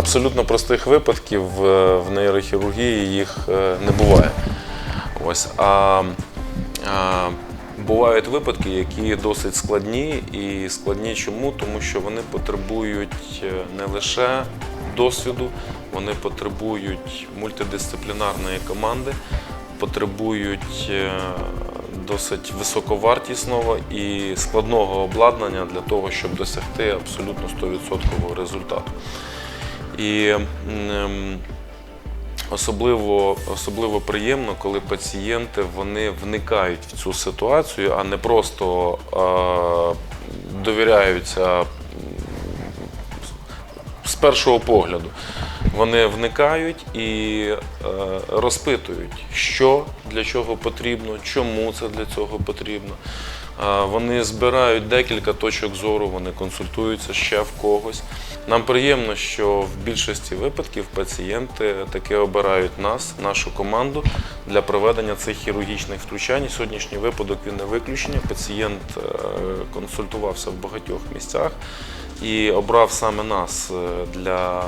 абсолютно простих випадків в нейрохірургії їх е, не буває. Ось, а, а бувають випадки, які досить складні. І складні чому? Тому що вони потребують е, не лише досвіду, вони потребують мультидисциплінарної команди, потребують е, досить високовартісного і складного обладнання для того, щоб досягти абсолютно 100% результату. І м, Особливо, особливо приємно, коли пацієнти вони вникають в цю ситуацію, а не просто е, довіряються з першого погляду. Вони вникають і е, розпитують, що для чого потрібно, чому це для цього потрібно. Е, Вони збирають декілька точок зору, вони консультуються ще в когось. Нам приємно, що в більшості випадків пацієнти таки обирають нас, нашу команду для проведення цих хірургічних втручань. Сьогоднішній випадок він не виключення. Пацієнт е, консультувався в багатьох місцях і обрав саме нас е, для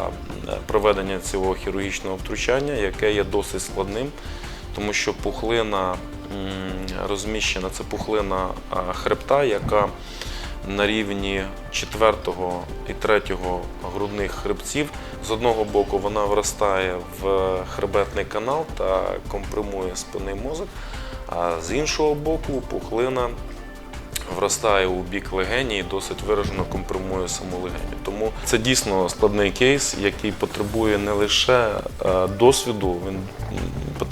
е, проведення цього хірургічного втручання, яке є досить складним, тому що пухлина розміщена, це пухлина хребта, яка на рівні 4 і 3 грудних хребців. З одного боку вона вростає в хребетний канал та компримує спинний мозок, а з іншого боку пухлина вростає у бік легені і досить виражено компримує саму легеню. Тому це дійсно складний кейс, який потребує не лише е, досвіду, він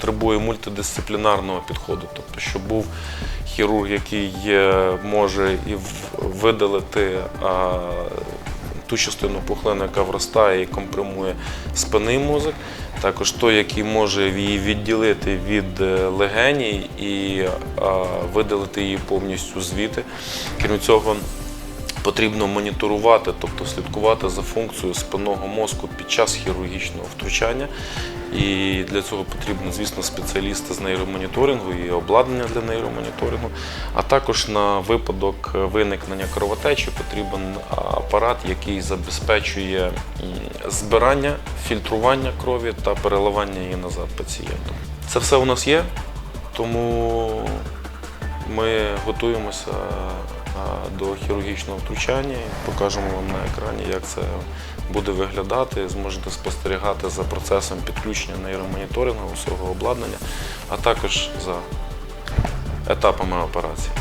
потребує мультидисциплінарного підходу. Тобто, щоб був хірург, який може і видалити ту частину пухлини, яка вростає і компримує спинний мозок, також той, який може її відділити від е, легеній і видалити її повністю звідти. Крім цього, потрібно моніторувати, тобто слідкувати за функцією спинного мозку під час хірургічного втручання. І для цього потрібно, звісно, спеціалісти з нейромоніторингу і обладнання для нейромоніторингу. А також на випадок виникнення кровотечі потрібен апарат, який забезпечує збирання, фільтрування крові та переливання її назад пацієнту. Це все у нас є, тому ми готуємося до хірургічного втручання. Покажемо вам на екрані, як це буде виглядати. Зможете спостерігати за процесом підключення нейромоніторингу усього обладнання, а також за етапами операції.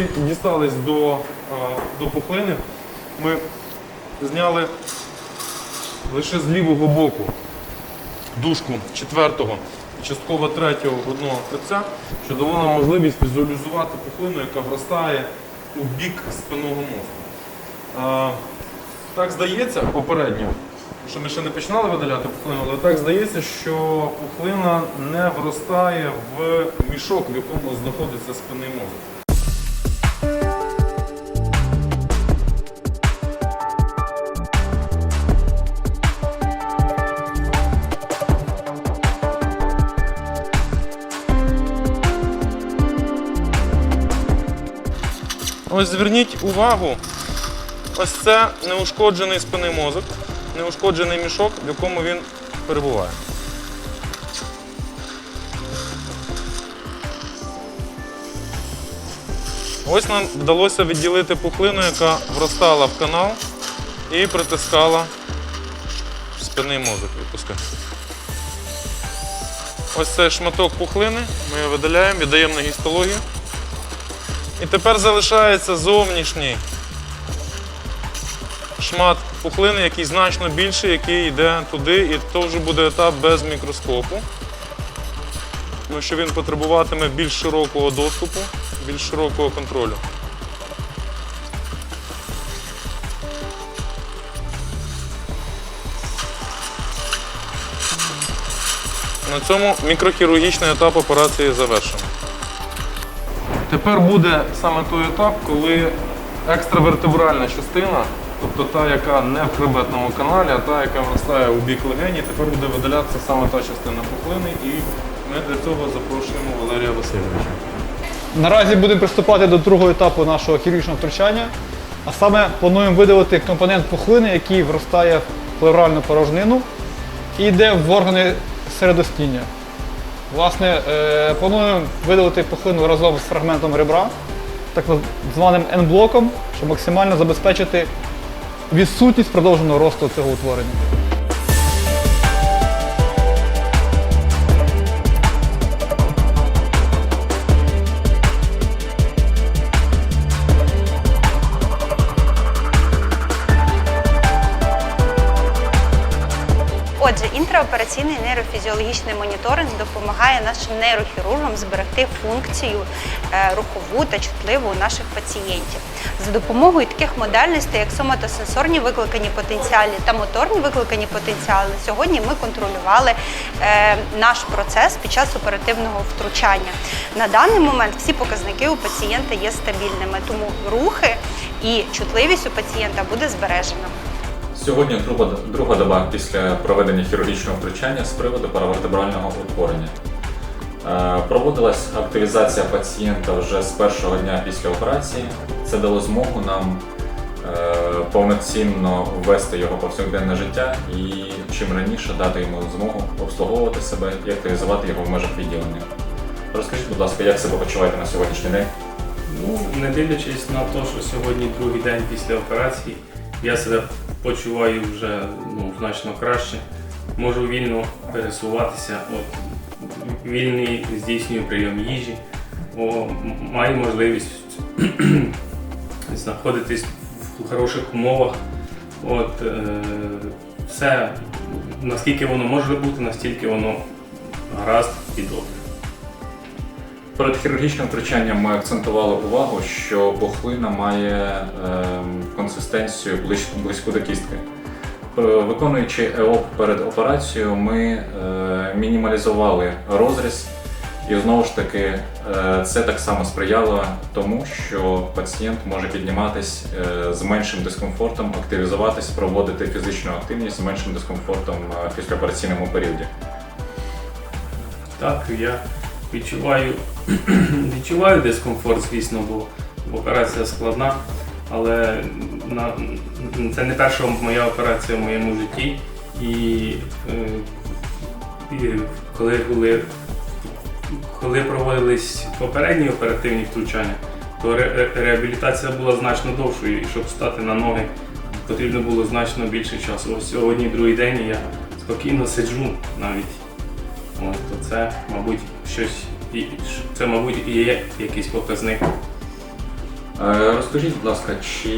Нарешті дістались до, до пухлини. Ми зняли лише з лівого боку дужку четвертого і частково третього грудного хребця, що дало нам можливість візуалізувати пухлину, яка вростає у бік спинного мозку. Так здається попередньо, що ми ще не починали видаляти пухлину, але так здається, що пухлина не вростає в мішок, в якому знаходиться спинний мозок. Ось зверніть увагу, ось це неушкоджений спинний мозок, неушкоджений мішок, в якому він перебуває. Ось нам вдалося відділити пухлину, яка вростала в канал і притискала спинний мозок. Відпускай. Ось цей шматок пухлини, ми його видаляємо, віддаємо на гістологію. І тепер залишається зовнішній шмат пухлини, який значно більший, який йде туди, і то вже буде етап без мікроскопу. Тому що він потребуватиме більш широкого доступу, більш широкого контролю. На цьому мікрохірургічний етап операції завершено. Тепер буде саме той етап, коли екстравертебральна частина, тобто та, яка не в хребетному каналі, а та, яка вростає у бік легені, тепер буде видалятися саме та частина пухлини, і ми для цього запрошуємо Валерія Васильовича. Наразі будемо приступати до другого етапу нашого хірургічного втручання, а саме плануємо видалити компонент пухлини, який вростає в плевральну порожнину і йде в органи середостіння. Власне, е, плануємо видалити пухлину разом з фрагментом ребра, так званим N-блоком, щоб максимально забезпечити відсутність продовженого росту цього утворення. Отже, інтраопераційний нейрофізіологічний моніторинг допомагає нашим нейрохірургам зберегти функцію е, рухову та чутливу у наших пацієнтів. За допомогою таких модальностей, як соматосенсорні викликані потенціали та моторні викликані потенціали, сьогодні ми контролювали е, наш процес під час оперативного втручання. На даний момент всі показники у пацієнта є стабільними, тому рухи і чутливість у пацієнта буде збережена. Сьогодні друга, друга доба після проведення хірургічного втручання з приводу паравертебрального утворення. Е, Проводилась активізація пацієнта вже з першого дня після операції. Це дало змогу нам е, повноцінно ввести його повсякденне життя і чим раніше дати йому змогу обслуговувати себе і активізувати його в межах відділення. Розкажіть, будь ласка, як себе почуваєте на сьогоднішній день? Ну, не дивлячись на те, що сьогодні другий день після операції, я себе почуваю вже ну, значно краще. Можу вільно пересуватися, от, вільний здійснюю прийом їжі, о, маю можливість знаходитись в хороших умовах. От, е, все, наскільки воно може бути, настільки воно гаразд і добре. Перед хірургічним втручанням ми акцентували увагу, що пухлина має ем, консистенцію ближ- близьку до кістки. Е, Виконуючи ЕОП перед операцією, ми е, мінімалізували розріз, і знову ж таки е, це так само сприяло тому, що пацієнт може підніматись е, з меншим дискомфортом, активізуватись, проводити фізичну активність з меншим дискомфортом е, в післяопераційному періоді. Так, я відчуваю, відчуваю дискомфорт, звісно, бо операція складна, але на, це не перша моя операція в моєму житті. І, е, і коли були коли проводились попередні оперативні втручання, то ре- ре- реабілітація була значно довшою, і щоб стати на ноги, потрібно було значно більше часу. Ось сьогодні другий день і я спокійно сиджу навіть. От, то це, мабуть, щось, і- це, мабуть, і є якийсь показник. Е, Розкажіть, будь ласка, чи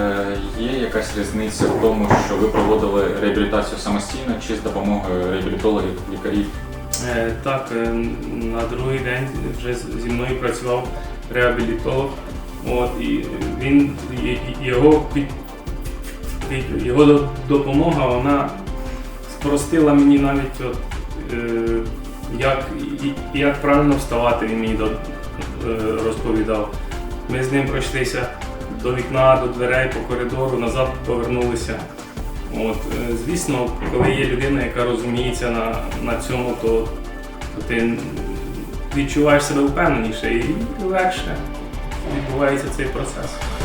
е, є якась різниця в тому, що ви проводили реабілітацію самостійно чи з допомогою реабілітологів, лікарів? Е, Так, на другий день вже зі мною працював реабілітолог. От, і він його його допомога вона спростила мені навіть от, як, як правильно вставати, він мені е, розповідав. Ми з ним пройшлися до вікна, до дверей, по коридору, назад повернулися. От, е, звісно, коли є людина, яка розуміється на, на цьому, то, то ти відчуваєш себе впевненіше і легше відбувається цей процес.